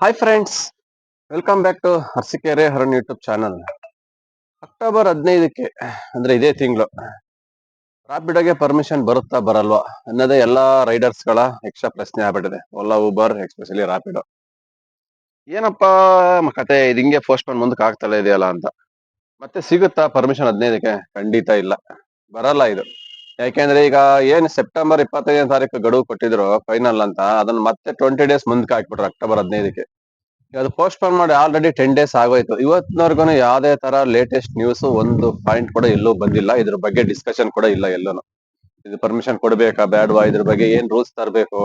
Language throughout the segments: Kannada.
Hi friends welcome back to Harsikere Haran YouTube channel October ಹದಿನೈದಕ್ಕೆ, ಅಂದ್ರೆ ಇದೇ ತಿಂಗಳು ರಾಪಿಡೋಗೆ ಪರ್ಮಿಷನ್ ಬರುತ್ತಾ ಬರಲ್ವಾ ಅನ್ನೋದೇ ಎಲ್ಲ ರೈಡರ್ಸ್ಗಳ ಎಕ್ಸ್ಟ್ರಾ ಪ್ರಶ್ನೆ ಆಗ್ಬಿಟ್ಟಿದೆ. ಓಲಾ ಊಬರ್ ಎಕ್ಸ್ಪೆಷಲಿ ರಾಪಿಡೋ ಏನಪ್ಪಾ ಕತೆ, ಇದು ಹಿಂಗೆ ಪೋಸ್ಟ್ಪೋನ್ ಮುಂದಕ್ಕೆ ಆಗ್ತಲೇ ಇದೆಯಲ್ಲ ಅಂತ. ಮತ್ತೆ ಸಿಗುತ್ತಾ ಪರ್ಮಿಷನ್ ಹದಿನೈದಕ್ಕೆ? ಖಂಡಿತ ಇಲ್ಲ. ಬರಲ್ಲ ಇದು. ಯಾಕೆಂದ್ರೆ ಈಗ ಏನ್ ಸೆಪ್ಟೆಂಬರ್ ಇಪ್ಪತ್ತೈದನೇ ತಾರೀಕು ಗಡುವು ಕೊಟ್ಟಿದ್ರು ಫೈನಲ್ ಅಂತ, ಅದನ್ನ ಮತ್ತೆ ಟ್ವೆಂಟಿ ಡೇಸ್ ಮುಂದಕ್ಕೆ ಹಾಕ್ಬಿಟ್ರು ಅಕ್ಟೋಬರ್ ಹದಿನೈದಕ್ಕೆ. ಅದು ಪೋಸ್ಟ್ಪೋನ್ ಮಾಡಿ ಆಲ್ರೆಡಿ ಟೆನ್ ಡೇಸ್ ಆಗೋಯ್ತು. ಇವತ್ತಿನವರೆಗೂ ಯಾವುದೇ ತರ ಲೇಟೆಸ್ಟ್ ನ್ಯೂಸ್ ಒಂದು ಪಾಯಿಂಟ್ ಕೂಡ ಎಲ್ಲೂ ಬಂದಿಲ್ಲ. ಇದ್ರ ಬಗ್ಗೆ ಡಿಸ್ಕಷನ್ ಕೂಡ ಇಲ್ಲ ಎಲ್ಲೂ ಇದು ಪರ್ಮಿಷನ್ ಕೊಡ್ಬೇಕಾ, ಬ್ಯಾಡ್ವಾ? ಇದ್ರ ಬಗ್ಗೆ ಏನ್ ರೂಲ್ಸ್ ತರಬೇಕು?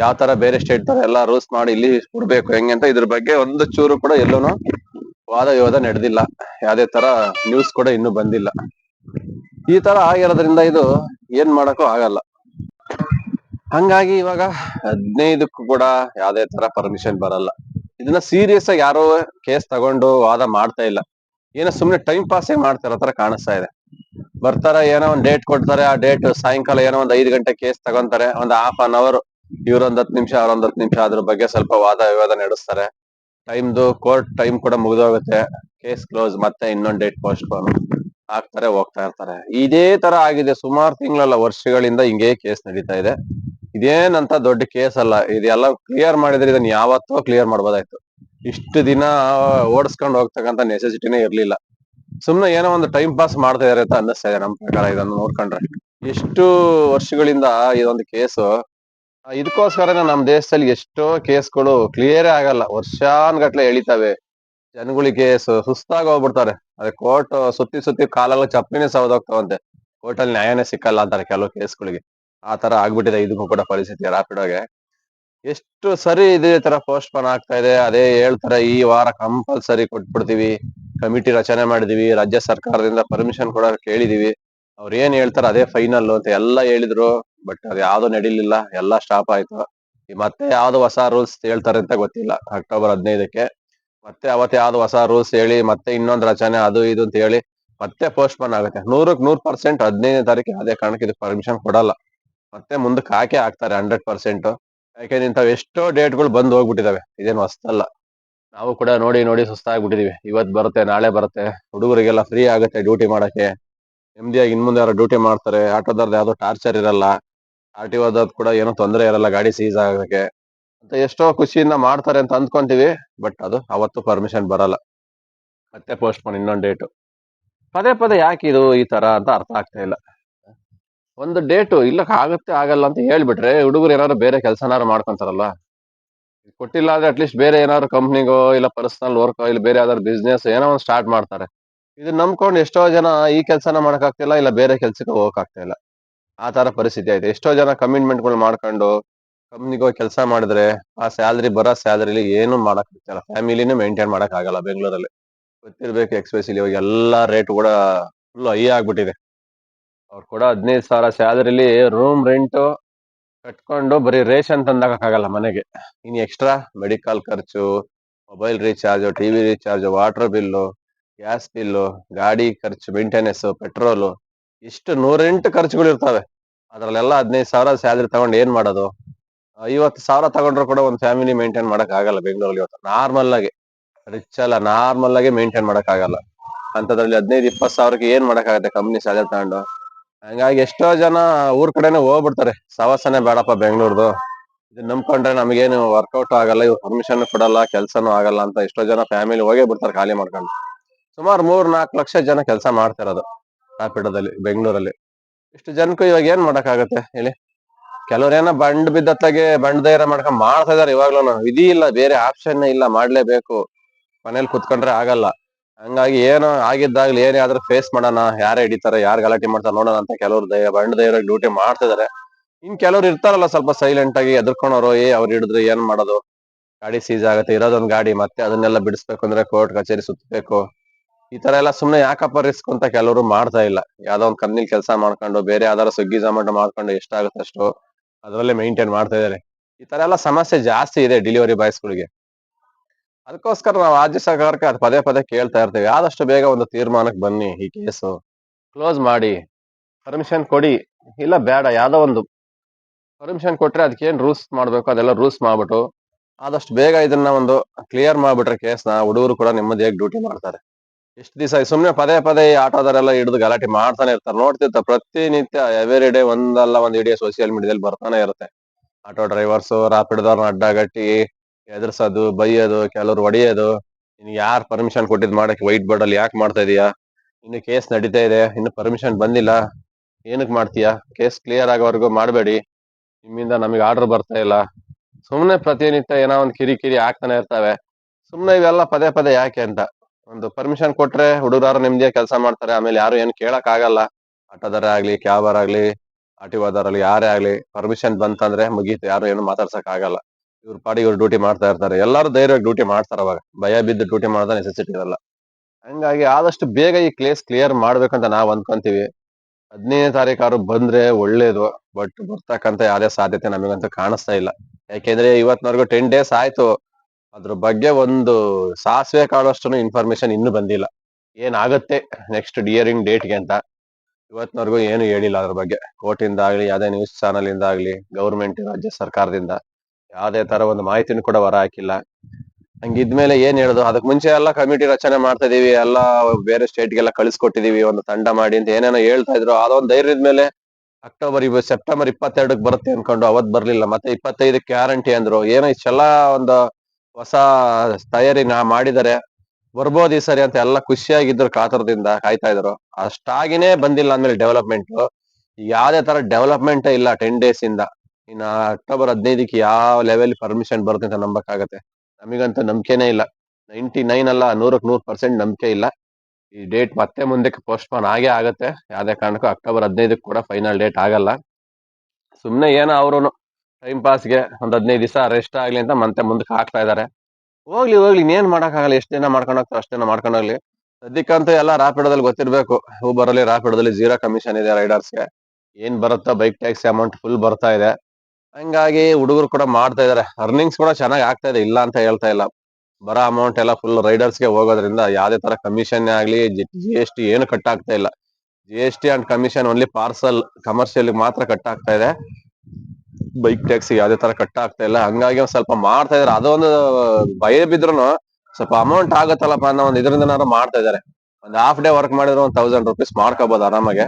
ಯಾವ ತರ ಬೇರೆ ಸ್ಟೇಟ್ ತರ ಎಲ್ಲ ರೂಲ್ಸ್ ಮಾಡಿ ಇಲ್ಲಿ ಕೊಡ್ಬೇಕು? ಹೆಂಗೆ ಅಂತ ಇದ್ರ ಬಗ್ಗೆ ಒಂದು ಚೂರು ಕೂಡ ಎಲ್ಲೂನು ವಾದ ವಿವಾದ ನಡೆದಿಲ್ಲ. ಯಾವುದೇ ತರ ನ್ಯೂಸ್ ಕೂಡ ಇನ್ನೂ ಬಂದಿಲ್ಲ. ಈ ತರ ಆಗಿರೋದ್ರಿಂದ ಇದು ಏನ್ ಮಾಡಕ್ಕೂ ಆಗಲ್ಲ. ಹಂಗಾಗಿ ಇವಾಗ ಹದಿನೈದಕ್ಕೂ ಕೂಡ ಯಾವ್ದೇ ತರ ಪರ್ಮಿಷನ್ ಬರಲ್ಲ. ಇದನ್ನ ಸೀರಿಯಸ್ ಆಗಿ ಯಾರೋ ಕೇಸ್ ತಗೊಂಡು ವಾದ ಮಾಡ್ತಾ ಇಲ್ಲ. ಏನೋ ಸುಮ್ನೆ ಟೈಮ್ ಪಾಸೇ ಮಾಡ್ತಾರ ತರ ಕಾಣಿಸ್ತಾ ಇದೆ. ಬರ್ತಾರ, ಏನೋ ಒಂದ್ ಡೇಟ್ ಕೊಡ್ತಾರೆ, ಆ ಡೇಟ್ ಸಾಯಂಕಾಲ ಏನೋ ಒಂದ್ ಐದು ಗಂಟೆ ಕೇಸ್ ತಗೊಂತಾರೆ, ಒಂದ್ ಹಾಫ್ ಅನ್ ಅವರ್ ಇವ್ರೊಂದ್ ಹತ್ತು ನಿಮಿಷ ಅವ್ರೊಂದ್ ಹತ್ತು ನಿಮಿಷ ಅದ್ರ ಬಗ್ಗೆ ಸ್ವಲ್ಪ ವಾದ ವಿವಾದ ನಡೆಸ್ತಾರೆ. ಟೈಮ್ದು ಕೋರ್ಟ್ ಟೈಮ್ ಕೂಡ ಮುಗಿದೋಗುತ್ತೆ. ಕೇಸ್ ಕ್ಲೋಸ್ ಮತ್ತೆ ಇನ್ನೊಂದ್ ಡೇಟ್ ಪೋಸ್ಟ್ಪೋನ್ ಆಗ್ತಾರೆ, ಹೋಗ್ತಾ ಇರ್ತಾರೆ. ಇದೇ ತರ ಆಗಿದೆ ಸುಮಾರು ತಿಂಗಳಲ್ಲ, ವರ್ಷಗಳಿಂದ ಹಿಂಗೆ ಕೇಸ್ ನಡೀತಾ ಇದೆ. ಇದೇನಂತ ದೊಡ್ಡ ಕೇಸ್ ಅಲ್ಲ. ಇದೆಲ್ಲ ಕ್ಲಿಯರ್ ಮಾಡಿದ್ರೆ ಇದನ್ನ ಯಾವತ್ತೋ ಕ್ಲಿಯರ್ ಮಾಡ್ಬೋದಾಯ್ತು. ಇಷ್ಟು ದಿನ ಓಡಿಸ್ಕೊಂಡು ಹೋಗ್ತಕ್ಕಂತ ನೆಸೆಸಿಟಿನೇ ಇರ್ಲಿಲ್ಲ. ಸುಮ್ನೆ ಏನೋ ಒಂದು ಟೈಮ್ ಪಾಸ್ ಮಾಡ್ತಾ ಇದಾರೆ ಅಂತ ಅನ್ನಿಸ್ತಾ ಇದೆ ನಮ್ ಪ್ರಕಾರ, ಇದನ್ನ ನೋಡ್ಕೊಂಡ್ರೆ. ಎಷ್ಟು ವರ್ಷಗಳಿಂದ ಇದೊಂದು ಕೇಸು ಇದಕ್ಕೋಸ್ಕರನೇ ನಮ್ಮ ದೇಶದಲ್ಲಿ ಎಷ್ಟೋ ಕೇಸ್ಗಳು ಕ್ಲಿಯರೇ ಆಗಲ್ಲ. ವರ್ಷಾನ್ಗಟ್ಲೆ ಎಳಿತಾವೆ. ಜನಗಳಿಗೆ ಸುಸ್ತಾಗಿ ಹೋಗ್ಬಿಡ್ತಾರೆ. ಅದೇ ಕೋರ್ಟ್ ಸುತ್ತಿ ಸುತ್ತಿ ಕಾಲೆಲ್ಲ ಚಪ್ಪಲಿನೇ ಸವದೋಗ್ತಾವಂತೆ ಕೋರ್ಟ್ ಅಲ್ಲಿ ನ್ಯಾಯನೇ ಸಿಕ್ಕಲ್ಲ ಅಂತಾರೆ ಕೆಲವು ಕೇಸ್ಗಳಿಗೆ. ಆ ತರ ಆಗ್ಬಿಟ್ಟಿದೆ, ಇದಕ್ಕೂ ಕೂಡ ಪರಿಸ್ಥಿತಿ ರಾಪಿಡೋಗೆ. ಎಷ್ಟು ಸರಿ ಇದೇ ತರ ಪೋಸ್ಟ್ ಪೋನ್ ಆಗ್ತಾ ಇದೆ ಅದೇ ಹೇಳ್ತಾರೆ, ಈ ವಾರ ಕಂಪಲ್ಸರಿ ಕೊಟ್ಬಿಡ್ತೀವಿ. ಕಮಿಟಿ ರಚನೆ ಮಾಡಿದೀವಿ ರಾಜ್ಯ ಸರ್ಕಾರದಿಂದ ಪರ್ಮಿಷನ್ ಕೂಡ ಕೇಳಿದೀವಿ ಅವ್ರ ಏನ್ ಹೇಳ್ತಾರೆ ಅದೇ ಫೈನಲ್ ಅಂತ ಎಲ್ಲ ಹೇಳಿದ್ರು, ಬಟ್ ಅದು ಯಾವ್ದು ನಡೀಲಿಲ್ಲ, ಎಲ್ಲ ಸ್ಟಾಪ್ ಆಯ್ತು. ಮತ್ತೆ ಯಾವ್ದು ಹೊಸ ರೂಲ್ಸ್ ಹೇಳ್ತಾರೆ ಅಂತ ಗೊತ್ತಿಲ್ಲ, ಅಕ್ಟೋಬರ್ ಹದಿನೈದಕ್ಕೆ. ಮತ್ತೆ ಅವತ್ತು ಯಾವ್ದು ಹೊಸ ರೂಲ್ಸ್ ಹೇಳಿ, ಮತ್ತೆ ಇನ್ನೊಂದು ರಚನೆ, ಅದು ಇದು ಅಂತ ಹೇಳಿ ಮತ್ತೆ ಪೋಸ್ಟ್ಪೋನ್ ಆಗುತ್ತೆ. ನೂರಕ್ಕೆ ನೂರ್ ಪರ್ಸೆಂಟ್ ಹದಿನೈದನೇ ತಾರೀಕು ಅದೇ ಕಾರಣಕ್ಕೆ ಇದಕ್ಕೆ ಪರ್ಮಿಷನ್ ಕೊಡಲ್ಲ. ಮತ್ತೆ ಮುಂದಕ್ಕೆ ಹಾಕೇ ಹಾಕ್ತಾರೆ ಹಂಡ್ರೆಡ್ ಪರ್ಸೆಂಟ್ ಯಾಕೆಂದ್ರೆ ಇಂಥವ್ ಎಷ್ಟೋ ಡೇಟ್ಗಳು ಬಂದು ಹೋಗ್ಬಿಟ್ಟಿದಾವೆ. ಇದೇನು ಹೊಸ್ತಲ್ಲ ನಾವು ಕೂಡ ನೋಡಿ ನೋಡಿ ಸುಸ್ತಾಗ್ಬಿಟ್ಟಿದೀವಿ. ಇವತ್ ಬರುತ್ತೆ, ನಾಳೆ ಬರುತ್ತೆ. ಹುಡುಗರಿಗೆಲ್ಲ ಫ್ರೀ ಆಗುತ್ತೆ ಡ್ಯೂಟಿ ಮಾಡಕ್ಕೆ. ನೆಮ್ಮದಿಯಾಗಿ ಇನ್ ಮುಂದೆ ಯಾರು ಡ್ಯೂಟಿ ಮಾಡ್ತಾರೆ. ಆಟೋದವ್ರದ್ದು ಯಾವ್ದೋ ಟಾರ್ಚರ್ ಇರಲ್ಲ. ಆರ್ ಟಿ ಕೂಡ ಏನೋ ತೊಂದರೆ ಇರಲ್ಲ ಗಾಡಿ ಸೀಸ್ ಆಗಕ್ಕೆ. ಅಂತ ಎಷ್ಟೋ ಖುಷಿಯಿಂದ ಮಾಡ್ತಾರೆ ಅಂತ ಅಂದ್ಕೊಂತೀವಿ, ಬಟ್ ಅದು ಅವತ್ತು ಪರ್ಮಿಷನ್ ಬರಲ್ಲ. ಮತ್ತೆ ಪೋಸ್ಟ್ ಮಾಡಿ ಇನ್ನೊಂದು ಡೇಟು ಪದೇ ಪದೇ ಯಾಕೆ ಇದು ಈ ತರ ಅಂತ ಅರ್ಥ ಆಗ್ತಾ ಇಲ್ಲ. ಒಂದು ಡೇಟು ಇಲ್ಲಕ್ಕೆ ಆಗುತ್ತೆ, ಆಗಲ್ಲ ಅಂತ ಹೇಳ್ಬಿಟ್ರೆ ಹುಡುಗರು ಏನಾದ್ರು ಬೇರೆ ಕೆಲಸನಾರು ಮಾಡ್ಕೊಂತಾರಲ್ಲ. ಕೊಟ್ಟಿಲ್ಲ ಅಂದ್ರೆ ಅಟ್ಲೀಸ್ಟ್ ಬೇರೆ ಏನಾದ್ರು ಕಂಪ್ನಿಗೋ ಇಲ್ಲ ಪರ್ಸನಲ್ ವರ್ಕ್ ಇಲ್ಲ ಬೇರೆ ಯಾವ್ದಾದ್ರು ಬಿಸ್ನೆಸ್ ಏನೋ ಒಂದು ಸ್ಟಾರ್ಟ್ ಮಾಡ್ತಾರೆ. ಇದನ್ನ ನಂಬ್ಕೊಂಡು ಎಷ್ಟೋ ಜನ ಈ ಕೆಲಸನ ಮಾಡಕ್ಕಾಗ್ತಿಲ್ಲ ಇಲ್ಲ ಬೇರೆ ಕೆಲ್ಸಕ್ಕೆ ಹೋಗೋಕ್ಕಾಗ್ತಾ ಇಲ್ಲ ಆ ತರ ಪರಿಸ್ಥಿತಿ ಆಯ್ತು. ಎಷ್ಟೋ ಜನ ಕಮಿಟ್ಮೆಂಟ್ಗಳು ಮಾಡ್ಕೊಂಡು ಕಂಪ್ನಿಗೆ ಹೋಗಿ ಕೆಲಸ ಮಾಡಿದ್ರೆ ಆ ಸ್ಯಾಲ್ರಿ ಬರೋ ಸ್ಯಾಲ್ರಿಲಿ ಏನು ಮಾಡಕ್ ಆಗ್ತಿಲ್ಲ ಫ್ಯಾಮಿಲಿನೂ ಮೇಂಟೈನ್ ಮಾಡಕ್ ಆಗಲ್ಲ ಬೆಂಗಳೂರಲ್ಲಿ ಗೊತ್ತಿರ್ಬೇಕು ಎಕ್ಸ್ಪೆಷಲಿ ಇವಾಗ ಎಲ್ಲಾ ರೇಟ್ ಕೂಡ ಫುಲ್ ಹೈ ಆಗ್ಬಿಟ್ಟಿದೆ. ಅವ್ರು ಕೂಡ ಹದಿನೈದು ಸಾವಿರ ಸ್ಯಾಲ್ರಿಲಿ ರೂಮ್ ರೆಂಟು ಕಟ್ಕೊಂಡು ಬರೀ ರೇಷನ್ ತಂದಾಕಾಗಲ್ಲ ಮನೆಗೆ. ಇನ್ ಎಕ್ಸ್ಟ್ರಾ ಮೆಡಿಕಲ್ ಖರ್ಚು mobile recharge T V recharge water bill gas bill ಗಾಡಿ ಖರ್ಚು ಮೇಂಟೆನೆನ್ಸು ಪೆಟ್ರೋಲು ಇಷ್ಟು ನೂರೆಂಟು ಖರ್ಚುಗಳು ಇರ್ತವೆ ಅದರಲ್ಲೆಲ್ಲ ಹದಿನೈದು ಸಾವಿರ ಸ್ಯಾಲ್ರಿ ತಗೊಂಡು ಏನು ಮಾಡೋದು? ಐವತ್ತು ಸಾವಿರ ತಗೊಂಡ್ರು ಕೂಡ ಒಂದು ಫ್ಯಾಮಿಲಿ ಮೇಂಟೈನ್ ಮಾಡಕ್ ಆಗಲ್ಲ ಬೆಂಗಳೂರಲ್ಲಿ ಇವತ್ತು. ನಾರ್ಮಲ್ ಆಗಿ. ರಿಚ್ ಅಲ್ಲ ನಾರ್ಮಲ್ ಆಗಿ ಮೇಂಟೈನ್ ಮಾಡಕ್ ಆಗಲ್ಲ ಅಂತದ್ರಲ್ಲಿ ಹದಿನೈದು, ಇಪ್ಪತ್ತು ಸಾವಿರಕ್ಕೆ ಏನ್ ಮಾಡಕ್ಕಾಗತ್ತೆ ಕಂಪ್ನಿ ಸ್ಯಾಲರಿ ತಗೊಂಡು? ಹಂಗಾಗಿ ಎಷ್ಟೋ ಜನ ಊರ್ ಕಡೆನೆ ಹೋಗ್ಬಿಡ್ತಾರೆ. ಸವಾಸನೆ ಬೇಡಪ್ಪ ಬೆಂಗಳೂರ್ದು. ಇದನ್ನ ನಂಬ್ಕೊಂಡ್ರೆ ನಮಗೇನು ವರ್ಕೌಟ್ ಆಗಲ್ಲ, ಇವ್ರು ಪರ್ಮಿಷನ್ ಕೊಡಲ್ಲ, ಕೆಲ್ಸನೂ ಆಗಲ್ಲ ಅಂತ ಎಷ್ಟೋ ಜನ ಫ್ಯಾಮಿಲಿ ಹೋಗೇ ಬಿಡ್ತಾರೆ ಖಾಲಿ ಮಾಡ್ಕೊಂಡು. ಸುಮಾರು ಮೂರ್ ನಾಲ್ಕು ಲಕ್ಷ ಜನ ಕೆಲಸ ಮಾಡ್ತಿರೋದು. ಕಾಪಿಡದಲ್ಲಿ, ಬೆಂಗಳೂರಲ್ಲಿ. ಇಷ್ಟು ಜನಕ್ಕೂ ಇವಾಗ ಏನ್ ಮಾಡಕ್ಕಾಗತ್ತೆ ಹೇಳಿ? ಕೆಲವ್ರೇನೋ ಬಂಡ್ ಬಿದ್ದತ್ತಾಗೆ ಬಂಡ್ ಧೈರ್ಯ ಮಾಡ್ಕೊಂಡ್ ಮಾಡ್ತಾ ಇದಾರೆ ಇವಾಗ್ಲೂ ವಿಧಿ ಇಲ್ಲ, ಬೇರೆ ಆಪ್ಷನ್ ಇಲ್ಲ, ಮಾಡ್ಲೇಬೇಕು. ಮನೇಲಿ ಕುತ್ಕೊಂಡ್ರೆ ಆಗಲ್ಲ. ಹಂಗಾಗಿ ಏನೋ ಆಗಿದ್ದಾಗ್ಲಿ ಏನೇ ಫೇಸ್ ಮಾಡೋಣ, ಯಾರೇ ಹಿಡಿತಾರೆ, ಯಾರು ಗಲಾಟೆ ಮಾಡ್ತಾರೆ ನೋಡೋಣ ಅಂತ ಕೆಲವ್ರು ದಯ ಬಂಡ್ ಧೈರ್ಯ ಡ್ಯೂಟಿ ಮಾಡ್ತಿದಾರೆ ಇನ್ ಕೆಲವ್ರು ಇರ್ತಾರಲ್ಲ ಸ್ವಲ್ಪ ಸೈಲೆಂಟ್ ಆಗಿ ಎದ್ಕೊಂಡವ್ರು ಏ ಅವ್ರು ಹಿಡಿದ್ರೆ ಏನ್ ಮಾಡೋದು? ಗಾಡಿ ಸೀಜ್ ಆಗುತ್ತೆ, ಇರೋದೊಂದ್ ಗಾಡಿ, ಮತ್ತೆ ಅದನ್ನೆಲ್ಲ ಬಿಡಿಸ್ಬೇಕು ಅಂದ್ರೆ ಕೋರ್ಟ್ ಕಚೇರಿ ಸುತ್ತಬೇಕು ಈ ತರ ಎಲ್ಲ ಸುಮ್ನೆ ಯಾಕಪ್ಪ ರಿಸ್ಕ್ ಅಂತ ಕೆಲವರು ಮಾಡ್ತಾ ಇಲ್ಲ. ಯಾವ್ದೋ ಒಂದ್ ಕಂಪ್ನಿ ಕೆಲಸ ಮಾಡ್ಕೊಂಡು, ಬೇರೆ ಯಾವ್ದಾರ ಸುಗ್ಗಿ ಝೊಮ್ಯಾಟೊ ಮಾಡ್ಕೊಂಡು ಎಷ್ಟಾಗುತ್ತೆ ಅಷ್ಟು. ಅದ್ರಲ್ಲೇ ಮೇಂಟೈನ್ ಮಾಡ್ತಾ ಇದ್ದಾರೆ. ಈ ತರ ಎಲ್ಲ ಸಮಸ್ಯೆ ಜಾಸ್ತಿ ಇದೆ ಡೆಲಿವರಿ ಬಾಯ್ಸ್ಗಳಿಗೆ ಅದಕ್ಕೋಸ್ಕರ ನಾವು ರಾಜ್ಯ ಸರ್ಕಾರಕ್ಕೆ ಅದು ಪದೇ ಪದೇ ಕೇಳ್ತಾ ಇರ್ತೀವಿ. ಆದಷ್ಟು ಬೇಗ ಒಂದು ತೀರ್ಮಾನಕ್ಕೆ ಬನ್ನಿ ಈ ಕೇಸು ಕ್ಲೋಸ್ ಮಾಡಿ. ಪರ್ಮಿಷನ್ ಕೊಡಿ. ಇಲ್ಲ ಬೇಡ, ಯಾವುದೋ ಒಂದು ಪರ್ಮಿಷನ್ ಕೊಟ್ಟರೆ ಅದಕ್ಕೆ ಏನ್ ರೂಲ್ಸ್ ಮಾಡಬೇಕು? ಅದೆಲ್ಲ ರೂಲ್ಸ್ ಮಾಡಿಬಿಟ್ಟು ಆದಷ್ಟು ಬೇಗ ಇದನ್ನ ಒಂದು ಕ್ಲಿಯರ್ ಮಾಡಿಬಿಟ್ರೆ ಕೇಸ್ನ ಹುಡುಗರು ಕೂಡ ನೆಮ್ಮದಿಯಾಗಿ ಡ್ಯೂಟಿ ಮಾಡ್ತಾರೆ. ಎಷ್ಟು ದಿವಸ ಸುಮ್ನೆ ಪದೇ ಪದೇ ಈ ಆಟೋದವರೆಲ್ಲ ಹಿಡಿದು ಗಲಾಟೆ ಮಾಡ್ತಾನೆ ಇರ್ತಾರೆ. ನೋಡ್ತಿರ್ತಾರೆ. ಪ್ರತಿನಿತ್ಯ ಎವ್ರಿ ಡೇ ಒಂದಲ್ಲ ಒಂದ್ ವಿಡಿಯೋ ಸೋಷಿಯಲ್ ಮೀಡಿಯಾದಲ್ಲಿ ಬರ್ತಾನೆ ಇರುತ್ತೆ. ಆಟೋ ಡ್ರೈವರ್ಸ್ ರಾಪಿಡ್ದವ್ರನ್ನ ಅಡ್ಡಗಟ್ಟಿ, ಎದುರ್ಸೋದು, ಬೈಯೋದು, ಕೆಲವ್ರು ಹೊಡಿಯೋದು. ನಿನ್ಗೆ ಯಾರು ಪರ್ಮಿಷನ್ ಕೊಟ್ಟಿದ್ ಮಾಡಕ್ಕೆ ವೈಟ್ ಬೋರ್ಡ್ ಅಲ್ಲಿ ಯಾಕೆ ಮಾಡ್ತಾ ಇದೀಯಾ? ಇನ್ನು ಕೇಸ್ ನಡೀತಾ ಇದೆ. ಇನ್ನು ಪರ್ಮಿಷನ್ ಬಂದಿಲ್ಲ. ಏನಕ್ ಮಾಡ್ತೀಯಾ? ಕೇಸ್ ಕ್ಲಿಯರ್ ಆಗೋವರೆಗೂ ಮಾಡಬೇಡಿ. ನಿಮ್ಮಿಂದ ನಮಗೆ ಆರ್ಡರ್ ಬರ್ತಾ ಇಲ್ಲ. ಸುಮ್ನೆ ಪ್ರತಿನಿತ್ಯ ಏನೋ ಒಂದು ಕಿರಿಕಿರಿ ಆಗ್ತಾನೆ ಇರ್ತವೆ. ಸುಮ್ನೆ ಇವೆಲ್ಲ ಪದೇ ಪದೇ ಯಾಕೆ ಅಂತ. ಒಂದು ಪರ್ಮಿಷನ್ ಕೊಟ್ರೆ ಹುಡುಗರು ನೆಮ್ಮದಿಯ ಕೆಲಸ ಮಾಡ್ತಾರೆ. ಆಮೇಲೆ ಯಾರು ಏನು ಕೇಳಕ್ ಆಗಲ್ಲ. ಆಟೋದಾರ ಆಗ್ಲಿ, ಕ್ಯಾಬರ್ ಆಗ್ಲಿ ಆಟಿವಾದಾರಲ್ಲಿ ಯಾರೇ ಆಗ್ಲಿ ಪರ್ಮಿಷನ್ ಬಂತಂದ್ರೆ ಮುಗೀತು. ಯಾರು ಏನು ಮಾತಾಡ್ಸಕ್ ಆಗಲ್ಲ. ಇವ್ರ ಪಾಡಿ ಇವ್ರು ಡ್ಯೂಟಿ ಮಾಡ್ತಾ ಇರ್ತಾರೆ. ಎಲ್ಲರೂ ಧೈರ್ಯವಾಗಿ ಡ್ಯೂಟಿ ಮಾಡ್ತಾರೆ ಅವಾಗ. ಭಯ ಬಿದ್ದು ಡ್ಯೂಟಿ ಮಾಡೋದ ನೆಸೆಸಿಟಿ ಇರಲ್ಲ. ಹಂಗಾಗಿ ಆದಷ್ಟು ಬೇಗ ಈ ಪ್ಲೇಸ್ ಕ್ಲಿಯರ್ ಮಾಡ್ಬೇಕಂತ ನಾವ್ ಅನ್ಕೊಂತೀವಿ. ಹದಿನೈದನೇ ತಾರೀಕಾರು ಬಂದ್ರೆ ಒಳ್ಳೇದು. ಬಟ್ ಬರ್ತಕ್ಕಂತ ಯಾವ್ದೇ ಸಾಧ್ಯತೆ ನಮಗಂತೂ ಕಾಣಿಸ್ತಾ ಇಲ್ಲ. ಯಾಕೆಂದ್ರೆ ಇವತ್ತಿನವರೆಗೂ ಟೆನ್ ಡೇಸ್ ಆಯ್ತು. ಅದ್ರ ಬಗ್ಗೆ ಒಂದು ಸಾಸಿವೆ ಕಾಳಷ್ಟು ಇನ್ಫಾರ್ಮೇಶನ್ ಇನ್ನೂ ಬಂದಿಲ್ಲ. ಏನಾಗುತ್ತೆ ನೆಕ್ಸ್ಟ್ ಡಿಯರಿಂಗ್ ಡೇಟ್ಗೆ ಅಂತ. ಇವತ್ತಿನವರೆಗೂ ಏನು ಹೇಳಿಲ್ಲ ಅದ್ರ ಬಗ್ಗೆ. ಕೋರ್ಟಿಂದ ಆಗ್ಲಿ ಯಾವ್ದೇ ನ್ಯೂಸ್ ಚಾನಲ್ ಇಂದ ಆಗ್ಲಿ ಗೌರ್ಮೆಂಟ್ ರಾಜ್ಯ ಸರ್ಕಾರದಿಂದ ಯಾವ್ದೇ ತರ ಒಂದು ಮಾಹಿತಿನೂ ಕೂಡ ಹೊರ ಹಾಕಿಲ್ಲ. ಹಂಗಿದ್ಮೇಲೆ ಏನ್ ಹೇಳೋದು? ಅದಕ್ಕೆ ಮುಂಚೆ ಎಲ್ಲ ಕಮಿಟಿ ರಚನೆ ಮಾಡ್ತಾ ಇದೀವಿ ಎಲ್ಲ ಬೇರೆ ಸ್ಟೇಟ್ಗೆಲ್ಲ ಕಳಿಸ್ಕೊಟ್ಟಿದೀವಿ ಒಂದು ತಂಡ ಮಾಡಿ ಅಂತ ಏನೇನೋ ಹೇಳ್ತಾ ಇದ್ರು. ಅದೊಂದು ಧೈರ್ಯದ ಮೇಲೆ ಅಕ್ಟೋಬರ್ ಇವ ಸೆಪ್ಟೆಂಬರ್ ಇಪ್ಪತ್ತೆರಡಕ್ಕೆ ಬರುತ್ತೆ ಅನ್ಕೊಂಡು ಅವತ್ ಬರಲಿಲ್ಲ. ಮತ್ತೆ ಇಪ್ಪತ್ತೈದಕ್ಕೆ ಗ್ಯಾರಂಟಿ ಅಂದ್ರು. ಏನೋ ಇಷ್ಟೆಲ್ಲ ಒಂದು ಹೊಸ ತಯಾರಿ ನಾ ಮಾಡಿದರೆ ಬರ್ಬೋದು ಈ ಸರಿ ಅಂತ ಎಲ್ಲ ಖುಷಿಯಾಗಿದ್ರು ಕಾತರದಿಂದ ಕಾಯ್ತಾ ಇದ್ರು. ಅಷ್ಟಾಗಿನೇ ಬಂದಿಲ್ಲ ಅಂದ್ಮೇಲೆ ಡೆವಲಪ್ಮೆಂಟ್ ಯಾವ್ದೇ ತರ ಡೆವಲಪ್ಮೆಂಟ್ ಇಲ್ಲ ಟೆನ್ ಡೇಸ್ ಇಂದ. ಇನ್ನ ಅಕ್ಟೋಬರ್ ಹದಿನೈದಕ್ಕೆ ಯಾವ ಲೆವೆಲ್ ಪರ್ಮಿಷನ್ ಬರುತ್ತೆ ಅಂತ ನಂಬಕ್ಕಾಗತ್ತೆ. ನಮಗಂತೂ ನಂಬಿಕೆನೇ ಇಲ್ಲ. ನೈಂಟಿ ನೈನ್ ಅಲ್ಲ ನೂರಕ್ಕೆ ನೂರು ಪರ್ಸೆಂಟ್ ನಂಬಿಕೆ ಇಲ್ಲ. ಈ ಡೇಟ್ ಮತ್ತೆ ಮುಂದಕ್ಕೆ ಪೋಸ್ಟ್ಪೋನ್ ಆಗೇ ಆಗುತ್ತೆ. ಯಾವುದೇ ಕಾರಣಕ್ಕೂ ಅಕ್ಟೋಬರ್ ಹದಿನೈದಕ್ಕೆ ಕೂಡ ಫೈನಲ್ ಡೇಟ್ ಆಗಲ್ಲ. ಸುಮ್ನೆ ಏನೋ ಅವರು ಟೈಮ್ ಪಾಸ್ಗೆ ಒಂದು ಹದಿನೈದು ದಿವಸ ರೆಸ್ಟ್ ಆಗ್ಲಿ ಅಂತ ಮತ್ತೆ ಮುಂದಕ್ಕೆ ಹಾಕ್ತಾ ಇದ್ದಾರೆ ಹೋಗ್ಲಿ ಹೋಗ್ಲಿ, ಇನ್ನೇನ್ ಮಾಡೋಕ್ಕಾಗಲ್ಲ ಎಷ್ಟು ದಿನ ಮಾಡ್ಕೊಂಡು ಹೋಗ್ತಾರೆ ಅಷ್ಟು ದಿನ ಮಾಡ್ಕೊಂಡು ಹೋಗ್ಲಿ. ಸದ್ಯಕ್ಕಂತೂ ಎಲ್ಲ ರಾಪಿಡೋದಲ್ಲಿ ಗೊತ್ತಿರ್ಬೇಕು. ಊಬರಲ್ಲಿ ರಾಪಿಡೋದಲ್ಲಿ ಜೀರೋ ಕಮಿಷನ್ ಇದೆ ರೈಡರ್ಸ್ಗೆ ಏನ್ ಬರುತ್ತೋ ಬೈಕ್ ಟ್ಯಾಕ್ಸಿ ಅಮೌಂಟ್ ಫುಲ್ ಬರ್ತಾ ಇದೆ. ಹಂಗಾಗಿ ಹುಡುಗರು ಕೂಡ ಮಾಡ್ತಾ ಇದ್ದಾರೆ ಅರ್ನಿಂಗ್ಸ್ ಕೂಡ ಚೆನ್ನಾಗಿ ಆಗ್ತಾ ಇದೆ. ಇಲ್ಲ ಅಂತ ಹೇಳ್ತಾ ಇಲ್ಲ. ಬರೋ ಅಮೌಂಟ್ ಎಲ್ಲ ಫುಲ್ ರೈಡರ್ಸ್ಗೆ ಹೋಗೋದ್ರಿಂದ ಯಾವುದೇ ತರ ಕಮಿಷನ್ ಆಗ್ಲಿ ಜಿ ಎಸ್ ಟಿ ಏನು ಕಟ್ ಆಗ್ತಾ ಇಲ್ಲ. G S T and commission only parcel commercial ಮಾತ್ರ ಕಟ್ ಆಗ್ತಾ ಇದೆ. ಬೈಕ್ ಟ್ಯಾಕ್ಸಿ ಯಾವ್ದೇ ತರ ಕಟ್ ಆಗ್ತಾ ಇಲ್ಲ. ಹಂಗಾಗಿ ಒಂದ್ ಸ್ವಲ್ಪ ಮಾಡ್ತಾ ಇದಾರೆ. ಅದೊಂದು ಭಯ ಬಿದ್ರು ಸ್ವಲ್ಪ ಅಮೌಂಟ್ ಆಗತ್ತಲ್ಲಪ್ಪ ಅನ್ನೋ ಒಂದ್ ಇದರಿಂದ ಮಾಡ್ತಾ ಇದಾರೆ. ಒಂದ್ ಹಾಫ್ ಡೇ ವರ್ಕ್ ಮಾಡಿದ್ರೆ ಒಂದ್ ತೌಸಂಡ್ ರುಪೀಸ್ ಮಾಡ್ಕೋಬಹುದು ಆರಾಮಾಗೆ.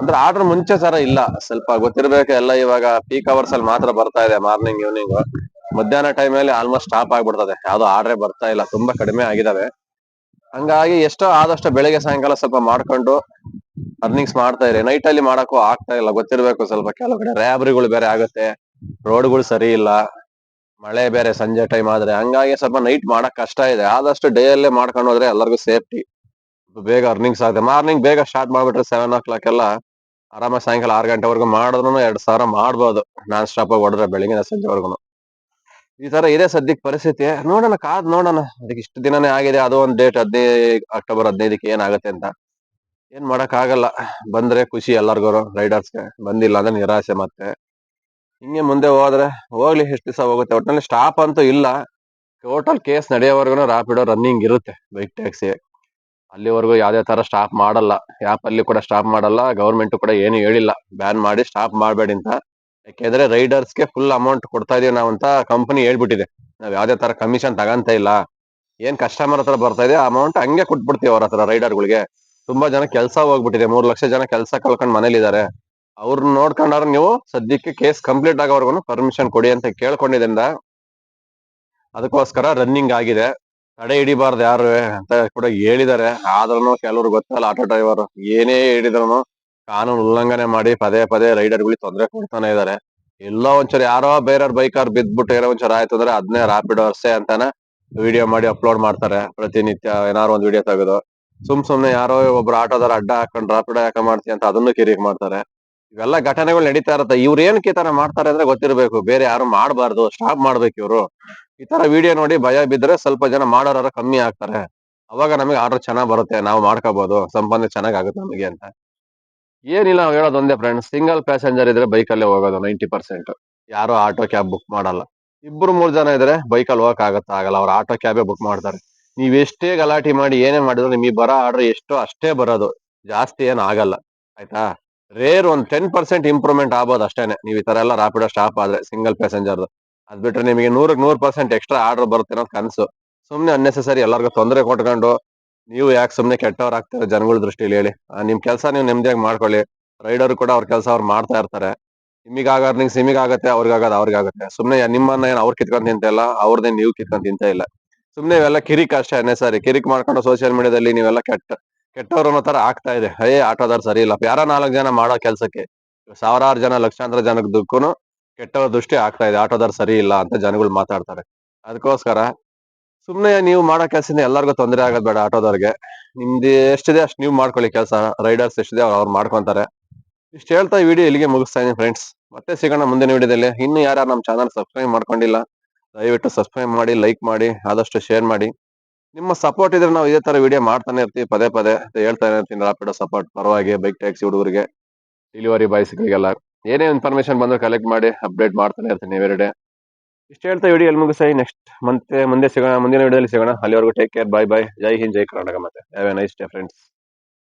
ಅಂದ್ರೆ ಆರ್ಡರ್ ಮುಂಚೆ ತರ ಇಲ್ಲ. ಸ್ವಲ್ಪ ಗೊತ್ತಿರ್ಬೇಕು ಎಲ್ಲ ಇವಾಗ ಪೀಕ್ ಅವರ್ಸ್ ಅಲ್ಲಿ ಮಾತ್ರ ಬರ್ತಾ ಇದೆ ಮಾರ್ನಿಂಗ್ ಈವ್ನಿಂಗ್ ಮಧ್ಯಾಹ್ನ ಟೈಮ್ ಅಲ್ಲಿ ಆಲ್ಮೋಸ್ಟ್ ಸ್ಟಾಪ್ ಆಗ್ಬಿಡ್ತದೆ. ಯಾವ್ದು ಆರ್ಡ್ರೆ ಬರ್ತಾ ಇಲ್ಲ. ತುಂಬಾ ಕಡಿಮೆ ಆಗಿದಾವೆ. ಹಂಗಾಗಿ ಎಷ್ಟೋ ಆದಷ್ಟು ಬೆಳಿಗ್ಗೆ ಸಾಯಂಕಾಲ ಸ್ವಲ್ಪ ಮಾಡ್ಕೊಂಡು ಅರ್ನಿಂಗ್ಸ್ ಮಾಡ್ತಾ ಇರಿ. ನೈಟ್ ಅಲ್ಲಿ ಮಾಡಕ್ಕೂ ಆಗ್ತಾ ಇಲ್ಲ. ಗೊತ್ತಿರ್ಬೇಕು ಸ್ವಲ್ಪ. ಕೆಲವು ಕಡೆ ರ್ಯಾಬ್ರಿಗಳು ಬೇರೆ ಆಗುತ್ತೆ. ರೋಡ್ಗಳು ಸರಿ ಇಲ್ಲ. ಮಳೆ ಬೇರೆ ಸಂಜೆ ಟೈಮ್ ಆದ್ರೆ. ಹಂಗಾಗಿ ಸ್ವಲ್ಪ ನೈಟ್ ಮಾಡಕ್ ಕಷ್ಟ ಇದೆ. ಆದಷ್ಟು ಡೇ ಅಲ್ಲೇ ಮಾಡ್ಕೊಂಡು ಹೋದ್ರೆ ಎಲ್ಲರಿಗೂ ಸೇಫ್ಟಿ ಬೇಗ ಅರ್ನಿಂಗ್ಸ್ ಆಗುತ್ತೆ ಮಾರ್ನಿಂಗ್ ಬೇಗ ಸ್ಟಾರ್ಟ್ ಮಾಡ್ಬಿಟ್ರೆ ಸೆವೆನ್ ಓ ಕ್ಲಾಕ್ ಎಲ್ಲ ಆರಾಮ ಸಾಯಂಕಾಲ ಆರು ಗಂಟೆವರೆಗೂ ಮಾಡಿದ್ರು ಎರಡ್ ಸಾವಿರ ಮಾಡ್ಬೋದು. ನಾನ್ ಸ್ಟಾಪ್ ಆಗಿ ಹೊಡೆದ್ರೆ ಬೆಳಿಗ್ಗೆ ಸಂಜೆವರೆಗೂ ಈ ತರ ಇದೆ ಸದ್ಯಕ್ಕೆ ಪರಿಸ್ಥಿತಿ. ನೋಡೋಣ, ಕಾದ್ ನೋಡೋಣ. ಅದಕ್ಕೆ ಇಷ್ಟು ದಿನನೇ ಆಗಿದೆ. ಅದು ಒಂದ್ ಡೇಟ್ ಹದಿನೈದು ಅಕ್ಟೋಬರ್ ಹದಿನೈದಕ್ಕೆ ಏನಾಗುತ್ತೆ ಅಂತ. ಏನ್ ಮಾಡಕ್ ಆಗಲ್ಲ. ಬಂದ್ರೆ ಖುಷಿ ಎಲ್ಲರಿಗೂ ರೈಡರ್ಸ್ಗೆ. ಬಂದಿಲ್ಲ ಅಂದ್ರೆ ನಿರಾಸೆ ಮತ್ತೆ. ಹಿಂಗೆ ಮುಂದೆ ಹೋದ್ರೆ, ಹೋಗ್ಲಿ ಎಷ್ಟು ದಿವಸ ಹೋಗುತ್ತೆ. ಒಟ್ಟಿನಲ್ಲಿ ಸ್ಟಾಪ್ ಅಂತೂ ಇಲ್ಲ. ಟೋಟಲ್ ಕೇಸ್ ನಡೆಯೋವರೆಗೂ ರಾಪಿಡೋ ರನ್ನಿಂಗ್ ಇರುತ್ತೆ ಬೈಕ್ ಟ್ಯಾಕ್ಸಿ ಅಲ್ಲಿವರೆಗೂ ಯಾವ್ದೇ ತರ ಸ್ಟಾಪ್ ಮಾಡಲ್ಲ. ಯಾಪ್ ಅಲ್ಲಿ ಕೂಡ ಸ್ಟಾಪ್ ಮಾಡಲ್ಲ. ಗೌರ್ಮೆಂಟ್ ಕೂಡ ಏನು ಹೇಳಿಲ್ಲ. ಬ್ಯಾನ್ ಮಾಡಿ ಸ್ಟಾಪ್ ಮಾಡಬೇಡಿ ಅಂತ. ಯಾಕೆಂದ್ರೆ ರೈಡರ್ಸ್ಗೆ ಫುಲ್ ಅಮೌಂಟ್ ಕೊಡ್ತಾ ಇದೀವಿ ನಾವು ಅಂತ ಕಂಪನಿ ಹೇಳ್ಬಿಟ್ಟಿದೆ. ನಾವ್ ಯಾವ್ದೇ ತರ ಕಮಿಷನ್ ತಗಂತ ಇಲ್ಲ. ಏನ್ ಕಸ್ಟಮರ್ ಹತ್ರ ಬರ್ತಾ ಇದೆ ಅಮೌಂಟ್ ಹಂಗೆ ಕೊಟ್ಬಿಡ್ತೀವಿ ಅವ್ರ ಹತ್ರ ರೈಡರ್ಗಳಿಗೆ. ತುಂಬಾ ಜನ ಕೆಲಸ ಹೋಗ್ಬಿಟ್ಟಿದೆ. ಮೂರ್ ಲಕ್ಷ ಜನ ಕೆಲಸ ಕಳ್ಕೊಂಡ್ ಮನೇಲಿದ್ದಾರೆ. ಅವ್ರನ್ನ ನೋಡ್ಕೊಂಡಾರ ನೀವು ಸದ್ಯಕ್ಕೆ ಕೇಸ್ ಕಂಪ್ಲೀಟ್ ಆಗೋವರೆಗೂ ಪರ್ಮಿಷನ್ ಕೊಡಿ ಅಂತ ಕೇಳ್ಕೊಂಡಿದ್ರಿಂದ ಅದಕ್ಕೋಸ್ಕರ ರನ್ನಿಂಗ್ ಆಗಿದೆ. ತಡೆ ಹಿಡಿಬಾರ್ದು ಯಾರು ಅಂತ ಕೂಡ ಹೇಳಿದ್ದಾರೆ. ಆದ್ರೂ ಕೆಲವ್ರು ಗೊತ್ತಲ್ಲ, ಆಟೋ ಡ್ರೈವರ್ ಏನೇ ಹೇಳಿದ್ರು ಕಾನೂನು ಉಲ್ಲಂಘನೆ ಮಾಡಿ ಪದೇ ಪದೇ ರೈಡರ್ಗಳಿಗೆ ತೊಂದರೆ ಕೊಡ್ತಾನೆ ಇದಾರೆ ಎಲ್ಲೋ ಒಂಚೂರು ಯಾರೋ ಬೇರೆಯವ್ರ ಬೈಕರ್ ಬಿದ್ಬಿಟ್ಟು ಏನೋ ಒಂಚೂರು ಆಯ್ತು ಅಂದ್ರೆ ಅದನ್ನೇ ರಾಪಿಡ್ ಅರ್ಸೆ ಅಂತಾನೆ ವಿಡಿಯೋ ಮಾಡಿ ಅಪ್ಲೋಡ್ ಮಾಡ್ತಾರೆ. ಪ್ರತಿನಿತ್ಯ ಏನಾರು ಒಂದ್ ವಿಡಿಯೋ ತೆಗೆದು. ಸುಮ್ ಸುಮ್ನೆ ಯಾರೋ ಒಬ್ರು ಆಟೋದಾರ ಅಡ್ಡ ಹಾಕೊಂಡ್ ರಾಪಿಡ್ ಯಾಕೆ ಮಾಡ್ತೀಯ ಅಂತ ಅದನ್ನು ಕಿರಿಕ್ ಮಾಡ್ತಾರೆ. ಇವೆಲ್ಲ ಘಟನೆಗಳು ನಡೀತಾ ಇರುತ್ತೆ. ಇವ್ರು ಏನಕ್ಕೆ ಈ ತರ ಮಾಡ್ತಾರೆ ಅಂದ್ರೆ ಗೊತ್ತಿರ್ಬೇಕು. ಬೇರೆ ಯಾರು ಮಾಡಬಾರ್ದು. ಸ್ಟಾಪ್ ಮಾಡ್ಬೇಕು ಇವ್ರು. ಈ ತರ ವಿಡಿಯೋ ನೋಡಿ ಭಯ ಬಿದ್ರೆ ಸ್ವಲ್ಪ ಜನ ಮಾಡೋರ ಕಮ್ಮಿ ಆಗ್ತಾರೆ. ಅವಾಗ ನಮಗೆ ಆರ್ಡರ್ ಚೆನ್ನಾಗ್ ಬರುತ್ತೆ. ನಾವು ಮಾಡ್ಕೋಬಹುದು ಸಂಬಂಧ ಚೆನ್ನಾಗ್ ಆಗುತ್ತೆ ನಮಗೆ ಅಂತ. ಏನಿಲ್ಲ ನಾವು ಹೇಳೋದು ಒಂದೇ ಫ್ರೆಂಡ್ಸ್ ಸಿಂಗಲ್ ಪ್ಯಾಸೆಂಜರ್ ಇದ್ರೆ ಬೈಕಲ್ಲೇ ಹೋಗೋದು ನೈಂಟಿ ಪರ್ಸೆಂಟ್. ಯಾರು ಆಟೋ ಕ್ಯಾಬ್ ಬುಕ್ ಮಾಡಲ್ಲ. ಇಬ್ರು ಮೂರ್ ಜನ ಇದ್ರೆ ಬೈಕಲ್ಲಿ ಹೋಗಕ್ ಆಗತ್ತ ಆಗಲ್ಲ. ಅವ್ರ ಆಟೋ ಕ್ಯಾಬೇ ಬುಕ್ ಮಾಡ್ತಾರೆ. ನೀವ್ ಎಷ್ಟೇ ಗಲಾಟೆ ಮಾಡಿ ಏನೇ ಮಾಡಿದ್ರು ನಿಮಗೆ ಬರೋ ಆರ್ಡರ್ ಎಷ್ಟೋ ಅಷ್ಟೇ ಬರೋದು. ಜಾಸ್ತಿ ಏನು ಆಗಲ್ಲ. ಆಯ್ತಾ? ರೇರ್ ಒಂದ್ ಟೆನ್ ಪರ್ಸೆಂಟ್ ಇಂಪ್ರೂವ್ಮೆಂಟ್ ಆಗ್ಬೋದು ಅಷ್ಟೇನೆ. ನೀವು ಈ ತರ ಎಲ್ಲ ರಾಪಿಡೋ ಸ್ಟಾಪ್ ಆದ್ರೆ ಸಿಂಗಲ್ ಪ್ಯಾಸೆಂಜರ್ ಅದ್ ಬಿಟ್ರೆ ನಿಮಗೆ ನೂರಕ್ಕೆ ನೂರ್ ಪರ್ಸೆಂಟ್ ಎಕ್ಸ್ಟ್ರಾ ಆರ್ಡರ್ ಬರುತ್ತೆ ಅನ್ನೋದು ಕನಸು. ಸುಮ್ನೆ ಅನ್ನೆಸೆಸರಿ ಎಲ್ಲರಿಗೂ ತೊಂದರೆ ಕೊಟ್ಕೊಂಡು ನೀವು ಯಾಕೆ ಸುಮ್ನೆ ಕೆಟ್ಟವ್ರು ಆಗ್ತಾರೆ ಜನಗಳ ದೃಷ್ಟಿಲಿ ಹೇಳಿ. ನಿಮ್ಮ ನಿಮ್ ಕೆಲಸ ನೀವು ನೆಮ್ಮದಿಯಾಗಿ ಮಾಡ್ಕೊಳ್ಳಿ. ರೈಡರ್ ಕೂಡ ಅವ್ರ ಕೆಲಸ ಅವ್ರು ಮಾಡ್ತಾ ಇರ್ತಾರೆ. ನಿಮಗೆ ಆಗ ನಿಮ್ಗೆ ಸಿಮಿಗಾಗತ್ತೆ ಆಗತ್ತೆ ಅವ್ರಿಗಾಗತ್ತೆ ಸುಮ್ಮನೆ ನಿಮ್ಮನ್ನ ಏನ್ ಅವ್ರು ಕಿತ್ಕೊಂಡ್ ತಿಂತ ಇಲ್ಲ, ಅವ್ರದೇ ನೀವು ಕಿತ್ಕೊಂಡ್ ತಿಂತ ಇಲ್ಲ. ಸುಮ್ನೆ ಇವೆಲ್ಲ ಕಿರಿಕ್ ಅಷ್ಟೇ ಸರಿ. ಕಿರಿಕ್ ಮಾಡ್ಕೊಂಡು ಸೋಷಿಯಲ್ ಮೀಡಿಯಾದಲ್ಲಿ ನೀವೆಲ್ಲ ಕೆಟ್ಟ ಕೆಟ್ಟವ್ರು ಅನ್ನೋ ತರ ಆಗ್ತಾ ಇದೆ ಹೇ ಆಟೋದಾರ್ ಸರಿ ಇಲ್ಲ. ಯಾರ ನಾಲ್ಕು ಜನ ಮಾಡೋ ಕೆಲಸಕ್ಕೆ ಸಾವಿರಾರು ಜನ, ಲಕ್ಷಾಂತರ ಜನಕ್ಕೂ ಕೆಟ್ಟವ್ರ ದೃಷ್ಟಿ ಆಗ್ತಾ ಇದೆ ಆಟೋದಾರ್ ಸರಿ ಇಲ್ಲ ಅಂತ ಜನಗಳು ಮಾತಾಡ್ತಾರೆ. ಅದಕ್ಕೋಸ್ಕರ ಸುಮ್ನೆ ನೀವು ಮಾಡೋ ಕೆಲಸದಿಂದ ಎಲ್ಲರಿಗೂ ತೊಂದರೆ ಆಗೋದ್ ಬೇಡ ಆಟೋದವ್ರಿಗೆ. ನಿಮ್ದು ಎಷ್ಟಿದೆ ಅಷ್ಟು ನೀವು ಮಾಡ್ಕೊಳ್ಳಿ ಕೆಲಸ. ರೈಡರ್ಸ್ ಎಷ್ಟಿದೆ ಅವ್ರು ಮಾಡ್ಕೊಂತಾರೆ. ಇಷ್ಟು ಹೇಳ್ತಾ ವಿಡಿಯೋ ಇಲ್ಲಿಗೆ ಮುಗಿಸ್ತಾ ಇದ್ದೀನಿ ಫ್ರೆಂಡ್ಸ್ ಮತ್ತೆ ಸಿಗೋಣ ಮುಂದಿನ ವಿಡಿಯೋದಲ್ಲಿ ಇನ್ನು ಯಾರು ನಮ್ಮ ಚಾನಲ್ ಸಬ್ಸ್ಕ್ರೈಬ್ ಮಾಡ್ಕೊಂಡಿಲ್ಲ ದಯವಿಟ್ಟು ಸಬ್ಸ್ಕ್ರೈಬ್ ಮಾಡಿ ಲೈಕ್ ಮಾಡಿ, ಆದಷ್ಟು ಶೇರ್ ಮಾಡಿ. ನಿಮ್ಮ ಸಪೋರ್ಟ್ ಇದ್ರೆ ನಾವು ಇದೇ ತರ ವಿಡಿಯೋ ಮಾಡ್ತಾನೆ ಇರ್ತೀವಿ, ಪದೇ ಪದೇ. ಹೇಳ್ತಾನೆ ಇರ್ತೀನಿ ರಾಪಿಡೋ ಸಪೋರ್ಟ್ ಪರವಾಗಿ ಬೈಕ್ ಟ್ಯಾಕ್ಸಿ ಹುಡುಗರಿಗೆ ಡೆಲಿವರಿ ಬಾಯ್ಸ್ಗಳಿಗೆಲ್ಲ ಏನೇ ಇನ್ಫಾರ್ಮೇಶನ್ ಬಂದ್ರೆ ಕಲೆಕ್ಟ್ ಮಾಡಿ ಅಪ್ಡೇಟ್ ಮಾಡ್ತಾನೆ ಇರ್ತೀನಿ ಎವ್ರಿಡೇ ಇಷ್ಟು ಹೇಳ್ತಾ ವಿಡಿಯೋ ಎಲ್ಲಿ ಮುಗಿಸಿ ನೆಕ್ಸ್ಟ್ ಮತ್ತೆ ಮುಂದೆ ಸಿಗೋಣ, ಮುಂದಿನ ವಿಡಿಯೋದಲ್ಲಿ ಸಿಗೋಣ. ಅಲ್ಲಿವರೆಗೂ ಟೇಕ್ ಕೇರ್ ಬೈ ಬೈ ಜೈ ಹಿಂದ್, ಜೈ ಕರ್ನಾಟಕ ಮತ್ತೆ have a nice day friends